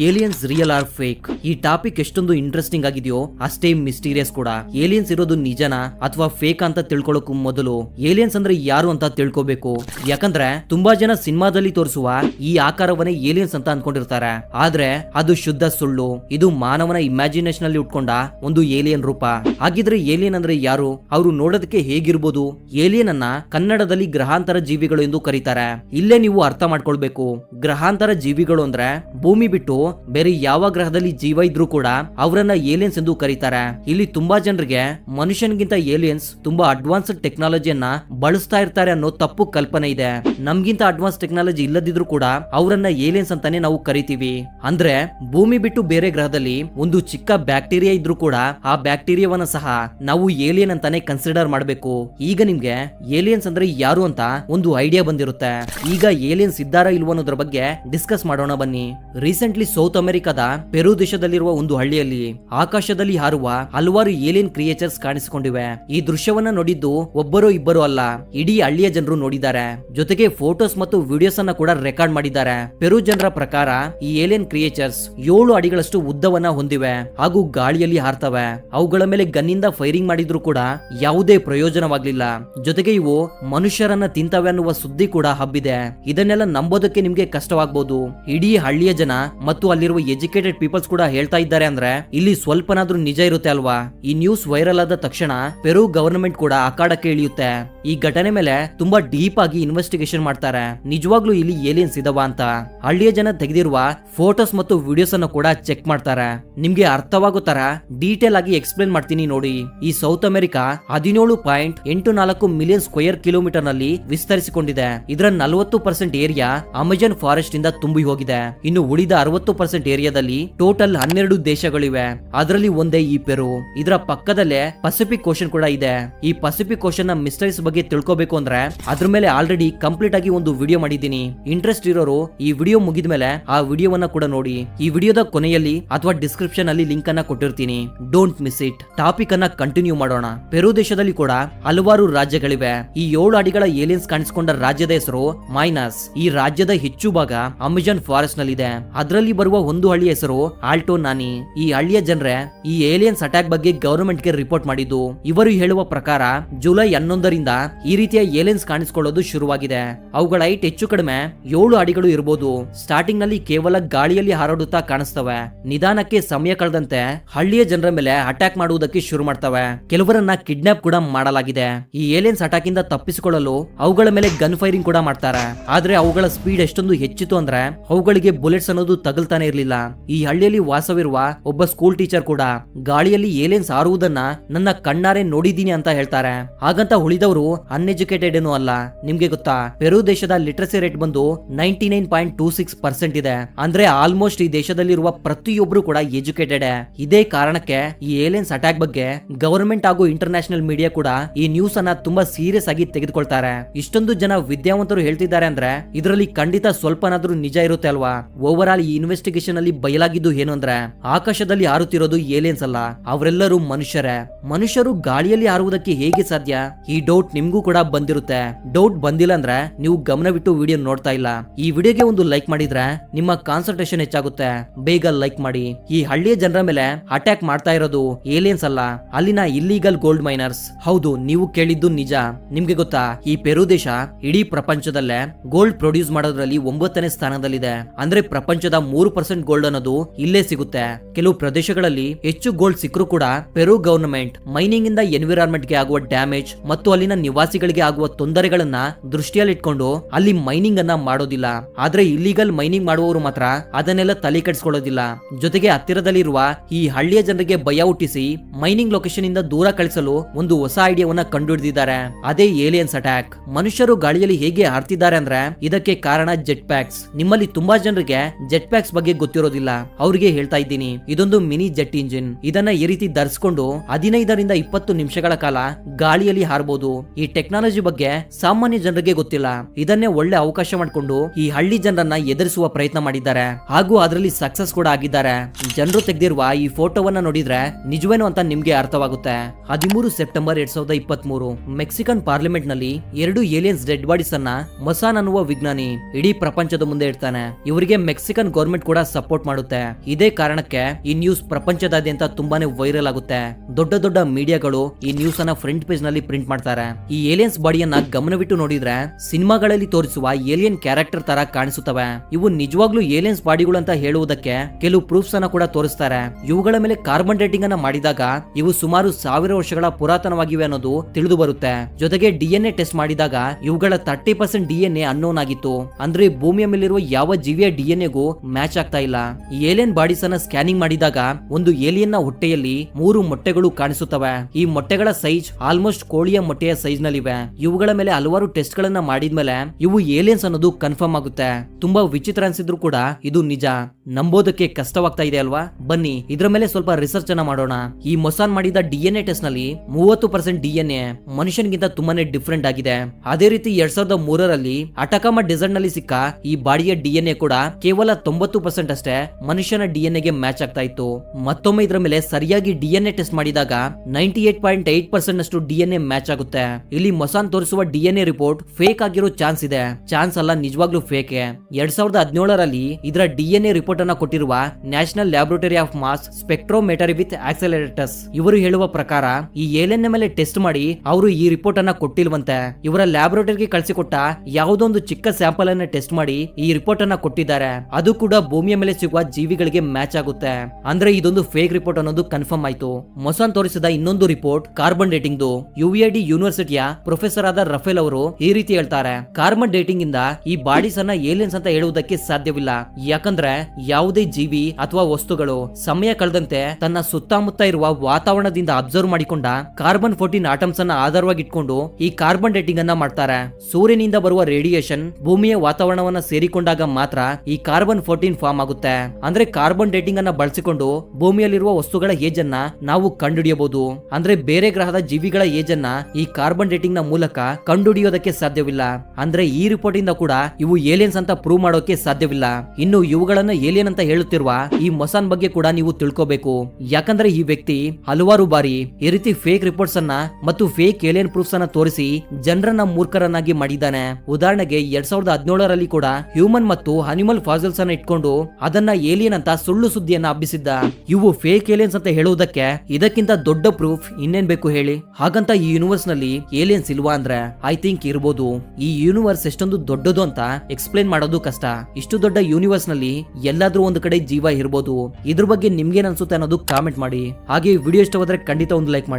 Aliens real or fake ಈ topic ಎಷ್ಟೊಂದು interesting ಆಗಿದೆಯೋ, ಅಷ್ಟೇ ಮಿಸ್ಟೀರಿಯಸ್ ಕೂಡ. ಏಲಿಯನ್ಸ್ ಇರೋದು ನಿಜನಾ ಅಥವಾ ಫೇಕ್ ಅಂತ ತಿಳ್ಕೊಳ್ಳೋಕು ಮೊದಲು? ಏಲಿಯನ್ಸ್ ಅಂದ್ರೆ ಯಾರು ಅಂತ ತಿಳ್ಕೋಬೇಕು? ಯಾಕಂದ್ರೆ ತುಂಬಾ ಜನ ಸಿನಿಮಾದಲ್ಲಿ ತೋರಿಸುವ ಈ ಆಕಾರವನ್ನೇ ಏಲಿಯನ್ಸ್ ಅಂತ ಅನ್ಕೊಂಡಿರ್ತಾರೆ. ಆದ್ರೆ ಅದು ಶುದ್ಧ ಸುಳ್ಳು. ಇದು ಮಾನವನ ಇಮ್ಯಾಜಿನೇಷನ್ ಅಲ್ಲಿ ಉಟ್ಕೊಂಡ ಒಂದು ಏಲಿಯನ್ ರೂಪ. ಹಾಗಿದ್ರೆ ಏಲಿಯನ್ ಅಂದ್ರೆ ಯಾರು? ಅವರು ನೋಡೋದಕ್ಕೆ ಹೇಗಿರ್ಬೋದು? ಏಲಿಯನ್ ಅನ್ನ ಕನ್ನಡದಲ್ಲಿ ಗ್ರಹಾಂತರ ಜೀವಿಗಳು ಎಂದು ಕರೀತಾರೆ. ಇಲ್ಲೇ ನೀವು ಅರ್ಥ ಮಾಡ್ಕೊಳ್ಬೇಕು. ಗ್ರಹಾಂತರ ಜೀವಿಗಳು ಅಂದ್ರೆ ಭೂಮಿ ಬಿಟ್ಟು ಬೇರೆ ಯಾವ ಗ್ರಹದಲ್ಲಿ ಜೀವ ಇದ್ರೂ ಕೂಡ ಅವರನ್ನ ಏಲಿಯನ್ಸ್ ಎಂದು ಕರೀತಾರೆ. ಇಲ್ಲಿ ತುಂಬಾ ಜನರಿಗೆ ಮನುಷ್ಯನ್ಗಿಂತ ಏಲಿಯನ್ಸ್ ತುಂಬಾ ಅಡ್ವಾನ್ಸ್ಡ್ ಟೆಕ್ನಾಲಜಿಯನ್ನ ಬಳಸ್ತಾ ಇರ್ತಾರೆ ಅನ್ನೋ ತಪ್ಪು ಕಲ್ಪನೆ ಇದೆ. ನಮ್ಗಿಂತ ಅಡ್ವಾನ್ಸ್ ಟೆಕ್ನಾಲಜಿ ಇಲ್ಲದಿದ್ರು ಕೂಡ ಅವರನ್ನ ಏಲಿಯನ್ಸ್ ಅಂತಾನೆ ನಾವು ಕರಿತೀವಿ. ಅಂದ್ರೆ ಭೂಮಿ ಬಿಟ್ಟು ಬೇರೆ ಗ್ರಹದಲ್ಲಿ ಒಂದು ಚಿಕ್ಕ ಬ್ಯಾಕ್ಟೀರಿಯಾ ಇದ್ರೂ ಕೂಡ ಆ ಬ್ಯಾಕ್ಟೀರಿಯಾವನ್ನ ಸಹ ನಾವು ಏಲಿಯನ್ ಅಂತಾನೆ ಕನ್ಸಿಡರ್ ಮಾಡಬೇಕು. ಈಗ ನಿಮ್ಗೆ ಏಲಿಯನ್ಸ್ ಅಂದ್ರೆ ಯಾರು ಅಂತ ಒಂದು ಐಡಿಯಾ ಬಂದಿರುತ್ತೆ. ಈಗ ಏಲಿಯನ್ಸ್ ಇದ್ದಾರಾ ಇಲ್ವೋ ಅನ್ನೋದ್ರ ಬಗ್ಗೆ ಡಿಸ್ಕಸ್ ಮಾಡೋಣ ಬನ್ನಿ. ರೀಸೆಂಟ್ಲಿ ಸೌತ್ ಅಮೆರಿಕದ ಪೆರು ದೇಶದಲ್ಲಿರುವ ಒಂದು ಹಳ್ಳಿಯಲ್ಲಿ ಆಕಾಶದಲ್ಲಿ ಹಾರುವ ಹಲವಾರು ಏಲಿಯನ್ ಕ್ರಿಯೇಚರ್ಸ್ ಕಾಣಿಸಿಕೊಂಡಿವೆ. ಈ ದೃಶ್ಯವನ್ನ ನೋಡಿದ್ದು ಒಬ್ಬರು ಇಬ್ಬರು ಅಲ್ಲ, ಇಡೀ ಹಳ್ಳಿಯ ಜನರು ನೋಡಿದ್ದಾರೆ. ಜೊತೆಗೆ ಫೋಟೋಸ್ ಮತ್ತು ವಿಡಿಯೋಸ್ ಅನ್ನ ಕೂಡ ರೆಕಾರ್ಡ್ ಮಾಡಿದ್ದಾರೆ. ಪೆರು ಜನರ ಪ್ರಕಾರ ಈ ಏಲಿಯನ್ ಕ್ರಿಯೇಚರ್ಸ್ ಏಳು ಅಡಿಗಳಷ್ಟು ಉದ್ದವನ್ನ ಹೊಂದಿವೆ ಹಾಗೂ ಗಾಳಿಯಲ್ಲಿ ಹಾರ್ತವೆ. ಅವುಗಳ ಮೇಲೆ ಗನ್ನಿಂದ ಫೈರಿಂಗ್ ಮಾಡಿದ್ರು ಕೂಡ ಯಾವುದೇ ಪ್ರಯೋಜನವಾಗ್ಲಿಲ್ಲ. ಜೊತೆಗೆ ಇವು ಮನುಷ್ಯರನ್ನ ತಿಂತವೆ ಅನ್ನುವ ಸುದ್ದಿ ಕೂಡ ಹಬ್ಬಿದೆ. ಇದನ್ನೆಲ್ಲ ನಂಬೋದಕ್ಕೆ ನಿಮ್ಗೆ ಕಷ್ಟವಾಗಬಹುದು ಇಡೀ ಹಳ್ಳಿಯ ಜನ ಮತ್ತು ಅಲ್ಲಿರುವ ಎಜುಕೇಟೆಡ್ ಪೀಪಲ್ಸ್ ಕೂಡ ಹೇಳ್ತಾ ಇದ್ದಾರೆ ಅಂದ್ರೆ, ಇಲ್ಲಿ ಸ್ವಲ್ಪನಾದ್ರೂ ನಿಜ ಇರುತ್ತೆ ಅಲ್ವಾ? ಈ ನ್ಯೂಸ್ ವೈರಲ್ ಆದ ತಕ್ಷಣ ಪೆರು ಗವರ್ನಮೆಂಟ್ ಕೂಡ ಅಖಾಡಕ್ಕೆ ಇಳಿಯುತ್ತೆ. ಈ ಘಟನೆ ಮೇಲೆ ತುಂಬಾ ಡೀಪ್ ಆಗಿ ಇನ್ವೆಸ್ಟಿಗೇಷನ್ ಮಾಡ್ತಾರೆ. ನಿಜವಾಗ್ಲೂ ಇಲ್ಲಿ ಏಲಿಯನ್ಸ್ ಇದಾವ ಅಂತ. ಹಳ್ಳಿಯ ಜನ ತೆಗೆದಿರುವ ಫೋಟೋಸ್ ಮತ್ತು ವಿಡಿಯೋಸ್ ಅನ್ನು ಕೂಡ ಚೆಕ್ ಮಾಡ್ತಾರೆ. ನಿಮ್ಗೆ ಅರ್ಥವಾಗೋ ತರ ಡೀಟೇಲ್ ಆಗಿ ಎಕ್ಸ್ಪ್ಲೇನ್ ಮಾಡ್ತೀನಿ ನೋಡಿ. ಈ ಸೌತ್ ಅಮೆರಿಕಾ ಹದಿನೇಳು ಪಾಯಿಂಟ್ ಎಂಟು ನಾಲ್ಕು ಮಿಲಿಯನ್ ಸ್ಕ್ವೇರ್ ಕಿಲೋಮೀಟರ್ನಲ್ಲಿ ವಿಸ್ತರಿಸಿಕೊಂಡಿದೆ. ಇದರ ನಲವತ್ತು ಪರ್ಸೆಂಟ್ ಏರಿಯಾ ಅಮೆಜಾನ್ ಫಾರೆಸ್ಟ್ ಇಂದ ತುಂಬಿ ಹೋಗಿದೆ. ಇನ್ನು ಉಳಿದ ಅರವತ್ತು ಪರ್ಸೆಂಟ್ ಏರಿಯಾದಲ್ಲಿ ಟೋಟಲ್ ಹನ್ನೆರಡು ದೇಶಗಳಿವೆ. ಅದರಲ್ಲಿ ಒಂದೇ ಈ ಪೆರು. ಇದರ ಪಕ್ಕದಲ್ಲೇ ಪಸಿಫಿಕ್ ಓಷನ್ ಕೂಡ ಇದೆ. ಈ ಪಸಿಫಿಕ್ ಓಷನ್ನ ಮಿಸ್ಟರೀಸ್ ಬಗ್ಗೆ ತಿಳ್ಕೋಬೇಕು ಅಂದ್ರೆ ಅದ್ರ ಮೇಲೆ ಆಲ್ರೆಡಿ ಕಂಪ್ಲೀಟ್ ಆಗಿ ಒಂದು ವಿಡಿಯೋ ಮಾಡಿದ್ದೀನಿ. ಇಂಟ್ರೆಸ್ಟ್ ಇರೋರು ಈ ವಿಡಿಯೋ ಮುಗಿದ ಮೇಲೆ ಆ ವಿಡಿಯೋವನ್ನ ಕೂಡ ನೋಡಿ. ಈ ವಿಡಿಯೋದ ಕೊನೆಯಲ್ಲಿ ಅಥವಾ ಡಿಸ್ಕ್ರಿಪ್ಷನ್ ಅಲ್ಲಿ ಲಿಂಕ್ ಅನ್ನ ಕೊಟ್ಟಿರ್ತೀನಿ. ಡೋಂಟ್ ಮಿಸ್ ಇಟ್ ಟಾಪಿಕ್ ಅನ್ನ ಕಂಟಿನ್ಯೂ ಮಾಡೋಣ. ಪೆರು ದೇಶದಲ್ಲಿ ಕೂಡ ಹಲವಾರು ರಾಜ್ಯಗಳಿವೆ. ಈ ಏಳು ಅಡಿಗಳ ಏಲಿಯನ್ಸ್ ಕಾಣಿಸಿಕೊಂಡ ರಾಜ್ಯದ ಹೆಸರು ಮೈನಸ್. ಈ ರಾಜ್ಯದ ಹೆಚ್ಚು ಭಾಗ ಅಮೆಜಾನ್ ಫಾರೆಸ್ಟ್ನಲ್ಲಿ ಇದೆ ಅದರಲ್ಲಿ ಬರುವ ಒಂದು ಹಳ್ಳಿಯ ಹೆಸರು ಆಲ್ಟೋ ನಾನಿ. ಈ ಹಳ್ಳಿಯ ಜನರೇ ಈ ಏಲಿಯನ್ಸ್ ಅಟ್ಯಾಕ್ ಬಗ್ಗೆ ಗವರ್ಮೆಂಟ್ಗೆ ರಿಪೋರ್ಟ್ ಮಾಡಿದ್ದು. ಇವರು ಹೇಳುವ ಪ್ರಕಾರ ಜುಲೈ ಹನ್ನೊಂದರಿಂದ ಈ ರೀತಿಯ ಏಲಿಯನ್ಸ್ ಕಾಣಿಸಿಕೊಳ್ಳೋದು ಶುರುವಾಗಿದೆ. ಅವುಗಳ ಹೈಟ್ ಹೆಚ್ಚು ಕಡಿಮೆ ಏಳು ಅಡಿಗಳು ಇರಬಹುದು ಸ್ಟಾರ್ಟಿಂಗ್ನಲ್ಲಿ ಕೇವಲ ಗಾಳಿಯಲ್ಲಿ ಹಾರಾಡುತ್ತಾ ಕಾಣಿಸ್ತವೆ. ನಿಧಾನಕ್ಕೆ ಸಮಯ ಕಳೆದಂತೆ ಹಳ್ಳಿಯ ಜನರ ಮೇಲೆ ಅಟ್ಯಾಕ್ ಮಾಡುವುದಕ್ಕೆ ಶುರು ಮಾಡ್ತವೆ. ಕೆಲವರನ್ನ ಕಿಡ್ನಾಪ್ ಕೂಡ ಮಾಡಲಾಗಿದೆ. ಈ ಏಲಿಯನ್ಸ್ ಅಟ್ಯಾಕ್ ಇಂದ ತಪ್ಪಿಸಿಕೊಳ್ಳಲು ಅವುಗಳ ಮೇಲೆ ಗನ್ ಫೈರಿಂಗ್ ಕೂಡ ಮಾಡ್ತಾರೆ. ಆದ್ರೆ ಅವುಗಳ ಸ್ಪೀಡ್ ಎಷ್ಟೊಂದು ಹೆಚ್ಚಿತು ಅಂದ್ರೆ ಅವುಗಳಿಗೆ ಬುಲೆಟ್ಸ್ ಅನ್ನೋದು ತಗಲ್ತಾನೆ ಇರಲಿಲ್ಲ. ಈ ಹಳ್ಳಿಯಲ್ಲಿ ವಾಸವಿರುವ ಒಬ್ಬ ಸ್ಕೂಲ್ ಟೀಚರ್ ಕೂಡ, ಗಾಳಿಯಲ್ಲಿ ಏಲಿಯನ್ಸ್ ಹಾರುವುದನ್ನ ನನ್ನ ಕಣ್ಣಾರೆ ನೋಡಿದೀನಿ ಅಂತ ಹೇಳ್ತಾರೆ. ಹಾಗಂತ ಉಳಿದವರು ಅನ್ಎಜುಕೇಟೆಡ್ ಏನೂ ಅಲ್ಲ. ನಿಮ್ಗೆ ಗೊತ್ತಾ? ಪೆರು ದೇಶದ ಲಿಟ್ರಸಿ ರೇಟ್ ಬಂದು ninety nine point two six percent ಇದೆ. ಅಂದ್ರೆ ಆಲ್ಮೋಸ್ಟ್ ಈ ದೇಶದಲ್ಲಿರುವ ಪ್ರತಿಯೊಬ್ರು ಕೂಡ ಎಜುಕೇಟೆಡ್ ಇದೇ ಕಾರಣಕ್ಕೆ ಈ ಏಲಿಯನ್ಸ್ ಅಟ್ಯಾಕ್ ಬಗ್ಗೆ ಗವರ್ಮೆಂಟ್ ಹಾಗೂ ಇಂಟರ್ನ್ಯಾಷನಲ್ ಮೀಡಿಯಾ ಕೂಡ ಈ ನ್ಯೂಸ್ ಅನ್ನ ತುಂಬಾ ಸೀರಿಯಸ್ ಆಗಿ ತೆಗೆದುಕೊಳ್ತಾರೆ. ಇಷ್ಟೊಂದು ಜನ ವಿದ್ಯಾವಂತರು ಹೇಳ್ತಿದ್ದಾರೆ ಅಂದ್ರೆ, ಇದರಲ್ಲಿ ಖಂಡಿತ ಸ್ವಲ್ಪನಾದ್ರೂ ನಿಜ ಇರುತ್ತೆ ಅಲ್ವಾ? ಓವರ್ ಆಲ್ ಈ ಇನ್ವೆಸ್ಟಿಗೇಷನ್ ಅಲ್ಲಿ ಬಯಲಾಗಿದ್ದು ಏನು ಅಂದ್ರೆ, ಆಕಾಶದಲ್ಲಿ ಹಾರುತ್ತಿರೋದು ಏಲಿಯನ್ಸ್ ಅಲ್ಲ. ಅವರೆಲ್ಲರೂ ಮನುಷ್ಯರೇ. ಮನುಷ್ಯರು ಗಾಳಿಯಲ್ಲಿ ಹಾರುವುದಕ್ಕೆ ಹೇಗೆ ಸಾಧ್ಯ? ಈ ಡೌಟ್ ನಿಮ್ಗೂ ಕೂಡ ಬಂದಿರುತ್ತೆ. ಡೌಟ್ ಬಂದಿಲ್ಲ ಅಂದ್ರೆ ನೀವು ಗಮನವಿಟ್ಟು ವಿಡಿಯೋ ನೋಡ್ತಾ ಇಲ್ಲ. ಈ ವಿಡಿಯೋಗೆ ಒಂದು ಲೈಕ್ ಮಾಡಿದ್ರೆ ನಿಮ್ಮ ಕಾನ್ಸಂಟ್ರೇಷನ್ ಹೆಚ್ಚಾಗುತ್ತೆ. ಬೇಗ ಲೈಕ್ ಮಾಡಿ. ಈ ಹಳ್ಳಿಯ ಜನರ ಮೇಲೆ ಅಟ್ಯಾಕ್ ಮಾಡ್ತಾ ಇರೋದು ಏಲಿಯನ್ಸ್ ಅಲ್ಲ. ಅಲ್ಲಿನ ಇಲ್ಲಿಗಲ್ ಗೋಲ್ಡ್ ಮೈನರ್ಸ್ ಹೌದು, ನೀವು ಕೇಳಿದ್ದು ನಿಜ. ನಿಮ್ಗೆ ಗೊತ್ತಾ? ಈ ಪೆರು ದೇಶ ಇಡೀ ಪ್ರಪಂಚದಲ್ಲೇ ಗೋಲ್ಡ್ ಪ್ರೊಡ್ಯೂಸ್ ಮಾಡೋದ್ರಲ್ಲಿ ಒಂಬತ್ತನೇ ಸ್ಥಾನದಲ್ಲಿದೆ. ಅಂದ್ರೆ ಪ್ರಪಂಚದ ಮೂರು ಪರ್ಸೆಂಟ್ ಗೋಲ್ಡ್ ಅನ್ನೋದು ಇಲ್ಲೇ ಸಿಗುತ್ತೆ. ಕೆಲವು ಪ್ರದೇಶಗಳಲ್ಲಿ ಹೆಚ್ಚು ಗೋಲ್ಡ್ ಸಿಕ್ಕರೂ ಕೂಡ ಪೆರು ಗವರ್ನಮೆಂಟ್ ಮೈನಿಂಗ್ ಇಂದ ಎನ್ವಿರಾನ್ಮೆಂಟ್ಗೆ ಆಗುವ ಡ್ಯಾಮೇಜ್ ಮತ್ತು ಅಲ್ಲಿನ ನಿವಾಸಿಗಳಿಗೆ ಆಗುವ ತೊಂದರೆಗಳನ್ನ ದೃಷ್ಟಿಯಲ್ಲಿಟ್ಕೊಂಡು ಅಲ್ಲಿ ಮೈನಿಂಗ್ ಅನ್ನ ಮಾಡೋದಿಲ್ಲ. ಆದ್ರೆ ಇಲ್ಲಿಗಲ್ ಮೈನಿಂಗ್ ಮಾಡುವವರು ಮಾತ್ರ ಅದನ್ನೆಲ್ಲ ತಲೆ ಕೆಡಿಸ್ಕೊಳ್ಳೋದಿಲ್ಲ ಜೊತೆಗೆ ಹತ್ತಿರದಲ್ಲಿರುವ ಈ ಹಳ್ಳಿಯ ಜನರಿಗೆ ಭಯ ಹುಟ್ಟಿಸಿ ಮೈನಿಂಗ್ ಲೊಕೇಶನ್ ಇಂದ ದೂರ ಕಳಿಸಲು ಒಂದು ಹೊಸ ಐಡಿಯಾವನ್ನ ಕಂಡುಹಿಡಿದಿದ್ದಾರೆ. ಅದೇ ಏಲಿಯನ್ಸ್ ಅಟ್ಯಾಕ್ ಮನುಷ್ಯರು ಗಾಳಿಯಲ್ಲಿ ಹೇಗೆ ಹಾರ್ತಿದ್ದಾರೆ ಅಂದ್ರೆ ಇದಕ್ಕೆ ಕಾರಣ ಜೆಟ್ ಪ್ಯಾಕ್ಸ್ ನಿಮ್ಮಲ್ಲಿ ತುಂಬಾ ಜನರಿಗೆ ಜೆಟ್ ಪ್ಯಾಕ್ಸ್ ಬಗ್ಗೆ ಗೊತ್ತಿರೋದಿಲ್ಲ. ಅವ್ರಿಗೆ ಹೇಳ್ತಾ ಇದ್ದೀನಿ. ಇದೊಂದು ಮಿನಿ ಜೆಟ್ ಇಂಜಿನ್. ಇದನ್ನ ಈ ರೀತಿ ಧರಿಸ್ಕೊಂಡು ಹದಿನೈದರಿಂದ ಇಪ್ಪತ್ತು ನಿಮಿಷಗಳ ಕಾಲ ಗಾಳಿಯಲ್ಲಿ ಹಾರಬಹುದು ಈ ಟೆಕ್ನಾಲಜಿ ಬಗ್ಗೆ ಸಾಮಾನ್ಯ ಜನರಿಗೆ ಗೊತ್ತಿಲ್ಲ. ಇದನ್ನೇ ಒಳ್ಳೆ ಅವಕಾಶ ಮಾಡಿಕೊಂಡು ಈ ಹಳ್ಳಿ ಜನರನ್ನ ಎದುರಿಸುವ ಪ್ರಯತ್ನ ಮಾಡಿದ್ದಾರೆ. ಹಾಗೂ ಅದರಲ್ಲಿ ಸಕ್ಸಸ್ ಕೂಡ ಆಗಿದ್ದಾರೆ. ಜನರು ತೆಗೆದಿರುವ ಈ ಫೋಟೋವನ್ನ ನೋಡಿದ್ರೆ ನಿಜವೇನು ಅಂತ ನಿಮ್ಗೆ ಅರ್ಥವಾಗುತ್ತೆ. ಹದಿಮೂರು ಸೆಪ್ಟೆಂಬರ್ ಎರಡ್ ಸಾವಿರದ ಇಪ್ಪತ್ತ್ ಮೂರು ಮೆಕ್ಸಿಕನ್ ಪಾರ್ಲಿಮೆಂಟ್ನಲ್ಲಿ ಎರಡು ಏಲಿಯನ್ಸ್ ಡೆಡ್ ಬಾಡೀಸ್ ಅನ್ನ ಮೊಸಾನ್ ಅನ್ನುವ ವಿಜ್ಞಾನಿ ಇಡೀ ಪ್ರಪಂಚದ ಮುಂದೆ ಇಡ್ತಾನೆ. ಇವರಿಗೆ ಮೆಕ್ಸಿಕನ್ ಗೌರ್ಮೆಂಟ್ ಕೂಡ ಸಪೋರ್ಟ್ ಮಾಡುತ್ತೆ. ಇದೇ ಕಾರಣಕ್ಕೆ ಈ ನ್ಯೂಸ್ ಪ್ರಪಂಚದಾದ್ಯಂತ ತುಂಬಾನೇ ವೈರಲ್ ಆಗುತ್ತೆ. ದೊಡ್ಡ ದೊಡ್ಡ ಮೀಡಿಯಾಗಳು ಈ ನ್ಯೂಸ್ ಅನ್ನ ಫ್ರಂಟ್ ಪೇಜ್ನಲ್ಲಿ ಪ್ರಿಂಟ್ ಮಾಡ್ತಾರೆ. ಈ ಏಲಿಯನ್ಸ್ ಬಾಡಿಯನ್ನ ಗಮನವಿಟ್ಟು ನೋಡಿದ್ರೆ ಸಿನಿಮಾಗಳಲ್ಲಿ ತೋರಿಸುವ ಏಲಿಯನ್ ಕ್ಯಾರೆಕ್ಟರ್ ತರ ಕಾಣಿಸುತ್ತವೆ. ಇವು ನಿಜವಾಗ್ಲೂ ಏಲಿಯನ್ಸ್ ಬಾಡಿಗಳು ಅಂತ ಹೇಳುವುದಕ್ಕೆ ಕೆಲವು ಪ್ರೂಫ್ಸ್ ಅನ್ನ ಕೂಡ ತೋರಿಸ್ತಾರೆ. ಇವುಗಳ ಮೇಲೆ ಕಾರ್ಬನ್ ಡೇಟಿಂಗ್ ಅನ್ನ ಮಾಡಿದಾಗ ಇವು ಸುಮಾರು ಸಾವಿರ ವರ್ಷಗಳ ಪುರಾತನವಾಗಿವೆ ಅನ್ನೋದು ತಿಳಿದು ಬರುತ್ತೆ. ಜೊತೆಗೆ ಡಿಎನ್ಎ ಟೆಸ್ಟ್ ಮಾಡಿದಾಗ ಇವುಗಳ ತರ್ಟಿ ಪರ್ಸೆಂಟ್ ಡಿಎನ್ಎ ಅನ್ನೋನ್ ಆಗಿತ್ತು. ಅಂದ್ರೆ ಭೂಮಿಯ ಮೇಲಿರುವ ಯಾವ ಜೀವಿಯ ಡಿಎನ್ಎಗೂ ಮ್ಯಾಚ್ ಆಗ್ತಾ ಇಲ್ಲ. ಈ ಏಲಿಯನ್ ಬಾಡೀಸ್ ಅನ್ನ ಸ್ಕ್ಯಾನಿಂಗ್ ಮಾಡಿದಾಗ ಒಂದು ಏಲಿಯನ್ನ ಹೊಟ್ಟೆಯಲ್ಲಿ ಮೂರು ಮೊಟ್ಟೆಗಳು ಕಾಣಿಸುತ್ತವೆ. ಈ ಮೊಟ್ಟೆಗಳ ಸೈಜ್ ಆಲ್ಮೋಸ್ಟ್ ಕೋಳಿಯ ಮೊಟ್ಟೆಯ ಸೈಜ್ ನಲ್ಲಿವೆ. ಇವುಗಳ ಮೇಲೆ ಹಲವಾರು ಟೆಸ್ಟ್ ಗಳನ್ನ ಮಾಡಿದ್ಮೇಲೆ ಇವು ಏಲಿಯನ್ಸ್ ಅನ್ನೋದು ಕನ್ಫರ್ಮ್ ಆಗುತ್ತೆ. ತುಂಬಾ ವಿಚಿತ್ರ ಅನ್ಸಿದ್ರು ಕೂಡ ಇದು ನಿಜ. ನಂಬೋದಕ್ಕೆ ಕಷ್ಟವಾಗ್ತಾ ಇದೆ ಅಲ್ವಾ? ಬನ್ನಿ, ಇದ್ರ ಮೇಲೆ ಸ್ವಲ್ಪ ರಿಸರ್ಚ್ ಅನ್ನ ಮಾಡೋಣ. ಈ ಮೊಸಾನ್ ಮಾಡಿದ ಡಿಎನ್ಎ ಟೆಸ್ಟ್ನಲ್ಲಿ ಮೂವತ್ತು ಪರ್ಸೆಂಟ್ ಡಿಎನ್ಎ ಮನುಷ್ಯನಿಗಿಂತ ತುಂಬಾನೇ ಡಿಫ್ರೆಂಟ್ ಆಗಿದೆ. ಅದೇ ರೀತಿ ಎರಡ್ ಸಾವಿರದ ಮೂರರಲ್ಲಿ ಅಟಕಾಮ ಡೆಸರ್ಟ್ನಲ್ಲಿ ಸಿಕ್ಕ ಈ ಬಾಡಿಯ ಡಿಎನ್ಎ ಕೂಡ ಕೇವಲ ತೊಂಬತ್ತು ಪರ್ಸೆಂಟ್ ಅಷ್ಟೇ ಮನುಷ್ಯನ ಡಿಎನ್ಎಗೆ ಮ್ಯಾಚ್ ಆಗ್ತಾ ಇತ್ತು. ಮತ್ತೊಮ್ಮೆ ಇದರ ಮೇಲೆ ಸರಿಯಾಗಿ ಡಿಎನ್ಎ ಟೆಸ್ಟ್ ಮಾಡಿದಾಗ ninety eight point eight percent ಅಷ್ಟು ಡಿಎನ್ಎ ಮ್ಯಾಚ್ ಆಗುತ್ತೆ. ಇಲ್ಲಿ ಮೊಸಾನ್ ತೋರಿಸುವ ಡಿಎನ್ಎ ರಿಪೋರ್ಟ್ ಫೇಕ್ ಆಗಿರೋ ಚಾನ್ಸ್ ಇದೆ. ಚಾನ್ಸ್ ಅಲ್ಲ, ನಿಜವಾಗ್ಲೂ ಫೇಕ್. ಎರಡ್ ಸಾವಿರದ ಹದಿನೇಳರಲ್ಲಿ ಇದರ ಡಿಎನ್ಎ ರಿಪೋರ್ಟ್ ಅನ್ನ ಕೊಟ್ಟಿರುವ national laboratory of mass spectrometry with accelerators ಇವರು ಹೇಳುವ ಪ್ರಕಾರ ಈ ಏಲೆನ್ ಮೇಲೆ ಟೆಸ್ಟ್ ಮಾಡಿ ಅವರು ಈ ರಿಪೋರ್ಟ್ ಅನ್ನ ಕೊಟ್ಟಿಲ್ವಂತೆ. ಇವರ ಲ್ಯಾಬೊರೇಟರಿಗೆ ಕಳಿಸಿಕೊಟ್ಟ ಯಾವುದೊಂದು ಚಿಕ್ಕ ಸ್ಯಾಂಪಲ್ ಅನ್ನ ಟೆಸ್ಟ್ ಮಾಡಿ ಈ ರಿಪೋರ್ಟ್ ಅನ್ನ ಕೊಟ್ಟಿದ್ದಾರೆ. ಅದು ಕೂಡ ಭೂಮಿಯ ಮೇಲೆ ಸಿಗುವ ಜೀವಿಗಳಿಗೆ ಮ್ಯಾಚ್ ಆಗುತ್ತೆ. ಅಂದ್ರೆ ಇದೊಂದು ಫೇಕ್ ರಿಪೋರ್ಟ್ ಅನ್ನೋದು ಕನ್ಫರ್ಮ್ ಆಯ್ತು. ಮೊಸನ್ ತೋರಿಸಿದ ಇನ್ನೊಂದು ರಿಪೋರ್ಟ್ ಕಾರ್ಬನ್ ಡೇಟಿಂಗ್ ಯುವಿಐಡಿ ಯೂನಿವರ್ಸಿಟಿಯ ಪ್ರೊಫೆಸರ್ ಆದ ರಫೇಲ್ ಅವರು ಈ ರೀತಿ ಹೇಳ್ತಾರೆ. ಕಾರ್ಬನ್ ಡೇಟಿಂಗ್ ಇಂದ ಈ ಬಾಡೀಸ್ ಅನ್ನ ಏಲಿಯನ್ಸ್ ಅಂತ ಹೇಳುವುದಕ್ಕೆ ಸಾಧ್ಯವಿಲ್ಲ. ಯಾಕಂದ್ರೆ ಯಾವುದೇ ಜೀವಿ ಅಥವಾ ವಸ್ತುಗಳು ಸಮಯ ಕಳೆದಂತೆ ತನ್ನ ಸುತ್ತಮುತ್ತ ಇರುವ ವಾತಾವರಣದಿಂದ ಅಬ್ಸರ್ವ್ ಮಾಡಿಕೊಂಡ ಕಾರ್ಬನ್ ಫೋರ್ಟೀನ್ ಆಟಮ್ಸ್ ಅನ್ನ ಆಧಾರವಾಗಿ ಇಟ್ಕೊಂಡು ಈ ಕಾರ್ಬನ್ ಡೇಟಿಂಗ್ ಅನ್ನ ಮಾಡ್ತಾರೆ. ಸೂರ್ಯನಿಂದ ಬರುವ ರೇಡಿಯೇಷನ್ ಭೂಮಿಯ ವಾತಾವರಣವನ್ನ ಸೇರಿಕೊಂಡಾಗ ಮಾತ್ರ ಈ ಕಾರ್ಬನ್ ಫೋರ್ಟೀನ್ ಫಾರ್ಮ್ ಆಗುತ್ತೆ. ಅಂದ್ರೆ ಕಾರ್ಬನ್ ಡೇಟಿಂಗ್ ಅನ್ನ ಬಳಸಿಕೊಂಡು ಭೂಮಿಯಲ್ಲಿರುವ ವಸ್ತುಗಳ ಏಜ್ ಅನ್ನ ನಾವು ಕಂಡುಹಿಡಿಯಬಹುದು. ಅಂದ್ರೆ ಬೇರೆ ಗ್ರಹದ ಜೀವಿಗಳ ಏಜ್ ಅನ್ನ ಈ ಕಾರ್ಬನ್ ಡೇಟಿಂಗ್ನ ಮೂಲಕ ಕಂಡುಹಿಡಿಯೋದಕ್ಕೆ ಸಾಧ್ಯವಿಲ್ಲ. ಅಂದ್ರೆ ಈ ರಿಪೋರ್ಟ್ ಇಂದ ಕೂಡ ಇವು ಏಲಿಯನ್ಸ್ ಅಂತ ಪ್ರೂವ್ ಮಾಡೋಕೆ ಸಾಧ್ಯವಿಲ್ಲ. ಇನ್ನು ಇವುಗಳನ್ನ ಏಲಿಯನ್ ಅಂತ ಹೇಳುತ್ತಿರುವ ಈ ಮೊಸಾನ್ ಬಗ್ಗೆ ಕೂಡ ನೀವು ತಿಳ್ಕೋಬೇಕು. ಯಾಕಂದ್ರೆ ಈ ವ್ಯಕ್ತಿ ಹಲವಾರು ಬಾರಿ ಈ ರೀತಿ ಫೇಕ್ ರಿಪೋರ್ಟ್ಸ್ ಅನ್ನ ಮತ್ತು ಫೇಕ್ ಏಲಿಯನ್ ಪ್ರೂಫ್ಸ್ ಅನ್ನ ತೋರಿಸಿ ಜನರನ್ನ ಮೂರ್ಖರನ್ನಾಗಿ ಮಾಡಿದ್ದಾನೆ. ಉದಾಹರಣೆಗೆ ಎರಡ್ ಸಾವಿರದ ಹದಿನೇಳರಲ್ಲಿ ಕೂಡ ಹ್ಯೂಮನ್ ಮತ್ತು ಅನಿಮಲ್ ಫಾಸಿಲ್ಸ್ ಅನ್ನ ಇಟ್ಕೊಂಡು ಅದನ್ನ ಏಲಿಯನ್ ಅಂತ ಸುಳ್ಳು ಸುದ್ದಿಯನ್ನ ಹಬ್ಬಿಸಿದ್ದ. ಇವು ಫೇಕ್ ಏಲಿಯನ್ಸ್ ಅಂತ ಹೇಳುವುದಕ್ಕೆ ಇದಕ್ಕಿಂತ ದೊಡ್ಡ ಪ್ರೂಫ್ ಇನ್ನೇನ್ ಬೇಕು ಹೇಳಿ? ಹಾಗಂತ ಈ ಯೂನಿವರ್ಸ್ನಲ್ಲಿ ಏಲಿಯನ್ಸ್ ಇಲ್ವಾ ಅಂದ್ರೆ? ಐ ಥಿಂಕ್ ಇರ್ಬೋದು. ಈ ಯೂನಿವರ್ಸ್ ಎಷ್ಟೊಂದು ದೊಡ್ಡದು ಅಂತ ಎಕ್ಸ್ಪ್ಲೇನ್ ಮಾಡೋದು ಕಷ್ಟ. ಇಷ್ಟು ದೊಡ್ಡ ಯೂನಿವರ್ಸ್ನಲ್ಲಿ ಎಲ್ಲಾದ್ರೂ ಒಂದು ಕಡೆ ಜೀವ ಇರ್ಬೋದು. ಇದ್ರ ಬಗ್ಗೆ ನಿಮ್ಗೇನ್ ಅನ್ಸುತ್ತೆ ಅನ್ನೋದು ಕಾಮೆಂಟ್ ಮಾಡಿ. ಹಾಗೆ ವಿಡಿಯೋ ಇಷ್ಟವಾದ್ರೆ ಖಂಡಿತ ಒಂದು ಲೈಕ್ ಮಾಡಿ.